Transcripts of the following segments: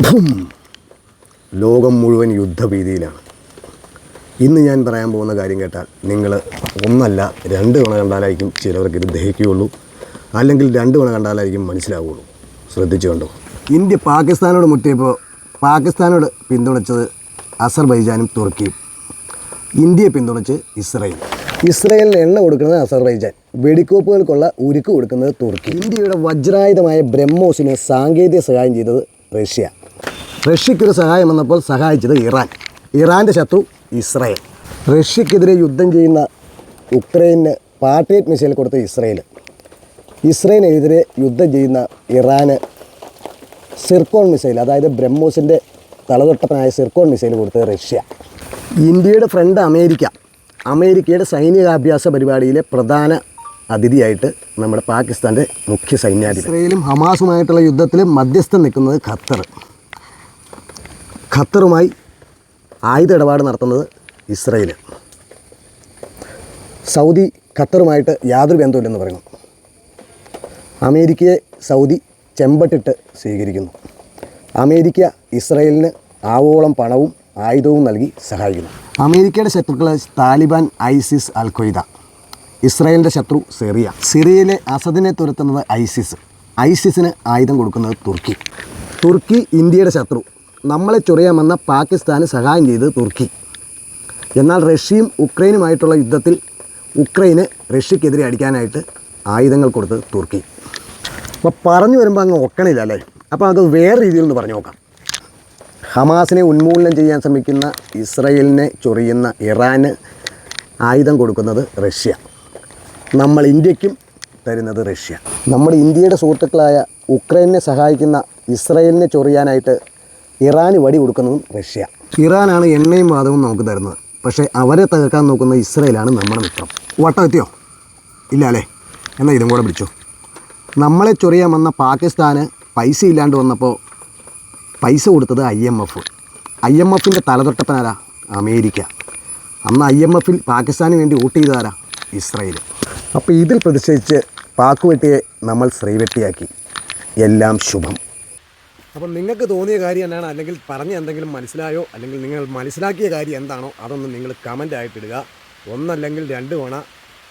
ഭും. ലോകം മുഴുവൻ യുദ്ധഭീതിയിലാണ്. ഇന്ന് ഞാൻ പറയാൻ പോകുന്ന കാര്യം കേട്ടാൽ നിങ്ങൾ ഒന്നല്ല രണ്ട് തവണ കണ്ടാലായിരിക്കും ചിലവർക്ക് ഇത് ദഹിക്കുകയുള്ളൂ. അല്ലെങ്കിൽ രണ്ട് തവണ കണ്ടാലായിരിക്കും മനസ്സിലാവുകയുള്ളൂ ശ്രദ്ധിച്ചുകൊണ്ടോ ഇന്ത്യ പാകിസ്ഥാനോട് മുട്ടിയപ്പോൾ പാകിസ്ഥാനോട് പിന്തുണച്ചത് അസർബൈജാനും തുർക്കിയും. ഇന്ത്യയെ പിന്തുണച്ച് ഇസ്രയേൽ. ഇസ്രയേലിന് എണ്ണ കൊടുക്കുന്നത് അസർബൈജാൻ. വെടിക്കോപ്പുകൾക്കുള്ള ഉരുക്ക് കൊടുക്കുന്നത് തുർക്കി. ഇന്ത്യയുടെ വജ്രായുധമായ ബ്രഹ്മോസിനെ സാങ്കേതിക സഹായം ചെയ്തത് റഷ്യ. റഷ്യക്കൊരു സഹായം വന്നപ്പോൾ സഹായിച്ചത് ഇറാൻ. ഇറാന്റെ ശത്രു ഇസ്രയേൽ. റഷ്യക്കെതിരെ യുദ്ധം ചെയ്യുന്ന ഉക്രൈന് പാട്രിയറ്റ് മിസൈൽ കൊടുത്ത ഇസ്രയേൽ ഇസ്രയേലിനെതിരെ യുദ്ധം ചെയ്യുന്ന ഇറാന് സിർക്കോൺ മിസൈൽ അതായത് ബ്രഹ്മോസിന്റെ തലതൊട്ടപ്പനായ സിർക്കോൺ മിസൈൽ കൊടുത്തത് റഷ്യ. ഇന്ത്യയുടെ ഫ്രണ്ട് അമേരിക്ക. അമേരിക്കയുടെ സൈനികാഭ്യാസ പരിപാടിയിലെ പ്രധാന അതിഥിയായിട്ട് നമ്മുടെ പാകിസ്ഥാന്റെ മുഖ്യ സൈന്യാധിപൻ ഇസ്രയേലും ഹമാസുമായിട്ടുള്ള യുദ്ധത്തിൽ മധ്യസ്ഥം നിൽക്കുന്നത് ഖത്തർ. ഖത്തറുമായി ആയുധ ഇടപാട് നടത്തുന്നത് ഇസ്രയേൽ സൗദി ഖത്തറുമായിട്ട് യാതൊരു ബന്ധമില്ലെന്ന് പറയുന്നു. അമേരിക്കയെ സൗദി ചെമ്പട്ടിട്ട് സ്വീകരിക്കുന്നു. അമേരിക്ക ഇസ്രയേലിന് ആവോളം പണവും ആയുധവും നൽകി സഹായിക്കുന്നു. അമേരിക്കയുടെ ശത്രുക്കൾ താലിബാൻ ഐസിസ് അൽ ഖ്വയ്ദ ഇസ്രയേലിന്റെ ശത്രു സിറിയ. സിറിയയിലെ അസദിനെ തുരത്തുന്നത് ഐസിസ്. ഐസിസിന് ആയുധം കൊടുക്കുന്നത് തുർക്കി. തുർക്കി ഇന്ത്യയുടെ ശത്രു നമ്മളെ ചൊറിയാമെന്ന പാകിസ്ഥാന് സഹായം ചെയ്തത് തുർക്കി. എന്നാൽ റഷ്യയും ഉക്രൈനുമായിട്ടുള്ള യുദ്ധത്തിൽ ഉക്രൈന് റഷ്യക്കെതിരെ അടിക്കാനായിട്ട് ആയുധങ്ങൾ കൊടുത്തത് തുർക്കി. അപ്പോൾ പറഞ്ഞു വരുമ്പോൾ അങ്ങ് ഒക്കണില്ല അല്ലേ? അപ്പോൾ അത് വേറെ രീതിയിൽ ഒന്ന് പറഞ്ഞു നോക്കാം. ഹമാസിനെ ഉന്മൂലനം ചെയ്യാൻ ശ്രമിക്കുന്ന ഇസ്രയേലിനെ ചൊറിയുന്ന ഇറാന് ആയുധം കൊടുക്കുന്നത് റഷ്യ. നമ്മൾ ഇന്ത്യക്കും തരുന്നത് റഷ്യ. നമ്മുടെ ഇന്ത്യയുടെ സുഹൃത്തുക്കളായ ഉക്രൈനെ സഹായിക്കുന്ന ഇസ്രയേലിനെ ചൊറിയാനായിട്ട് ഇറാന് വടി കൊടുക്കുന്നതും റഷ്യ. ഇറാനാണ് എണ്ണയും വാദവും നമുക്ക് തരുന്നത്. പക്ഷേ അവരെ തകർക്കാൻ നോക്കുന്ന ഇസ്രയേലാണ് നമ്മുടെ മിത്രം. വട്ടം എത്തിയോ ഇല്ല അല്ലേ? എന്നാൽ ഇതും കൂടെ പിടിച്ചോ. നമ്മളെ ചൊറിയാൻ വന്ന പാകിസ്ഥാന് പൈസ ഇല്ലാണ്ട് വന്നപ്പോൾ പൈസ കൊടുത്തത് I M F. I M എഫിന്റെ തലതൊട്ടപ്പനാരാ? അമേരിക്ക. അന്ന് ഐ എം എഫിൽ പാകിസ്ഥാന് വേണ്ടി വോട്ട് ചെയ്തതാരാ? ഇസ്രയേൽ അപ്പോൾ ഇതിൽ പ്രതിഷേധിച്ച് പാക്കുവെട്ടിയെ നമ്മൾ ശ്രീവെട്ടിയാക്കി എല്ലാം ശുഭം. അപ്പം നിങ്ങൾക്ക് തോന്നിയ കാര്യം എന്നാണ്? അല്ലെങ്കിൽ പറഞ്ഞ എന്തെങ്കിലും മനസ്സിലായോ? അല്ലെങ്കിൽ നിങ്ങൾ മനസ്സിലാക്കിയ കാര്യം എന്താണോ അതൊന്ന് നിങ്ങൾ കമന്റ് ആയിട്ടിടുക ഒന്നല്ലെങ്കിൽ രണ്ട് തവണ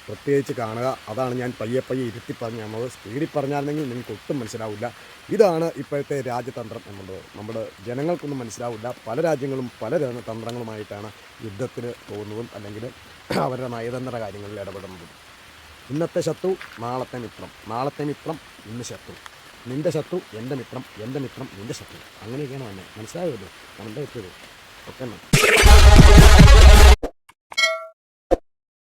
പ്രത്യേകിച്ച് കാണുക. അതാണ് ഞാൻ പയ്യെ പയ്യെ ഇരുത്തി പറഞ്ഞു നമ്മൾ സ്പീഡിൽ പറഞ്ഞായിരുന്നെങ്കിൽ നിങ്ങൾക്ക് ഒട്ടും മനസ്സിലാവില്ല. ഇതാണ് ഇപ്പോഴത്തെ രാജ്യതന്ത്രം എന്നുള്ളത്. നമ്മുടെ ജനങ്ങൾക്കൊന്നും മനസ്സിലാവില്ല. പല രാജ്യങ്ങളും പല തന്ത്രങ്ങളുമായിട്ടാണ് യുദ്ധത്തിന് പോകുന്നതും അല്ലെങ്കിൽ അവരുടെ നയതന്ത്ര കാര്യങ്ങളിൽ ഇടപെടുന്നതും. ഇന്നത്തെ ശത്രു നാളത്തെ മിത്രം. നാളത്തെ മിത്രം ഇന്ന് ശത്രു. നിന്റെ ശത്രു എന്റെ മിത്രം എന്റെ മിത്രം നിന്റെ ശത്രു. അങ്ങനെയൊക്കെയാണ് തന്നെ മനസ്സിലായല്ലോ നമ്മുടെ എത്തിയത് എന്നാൽ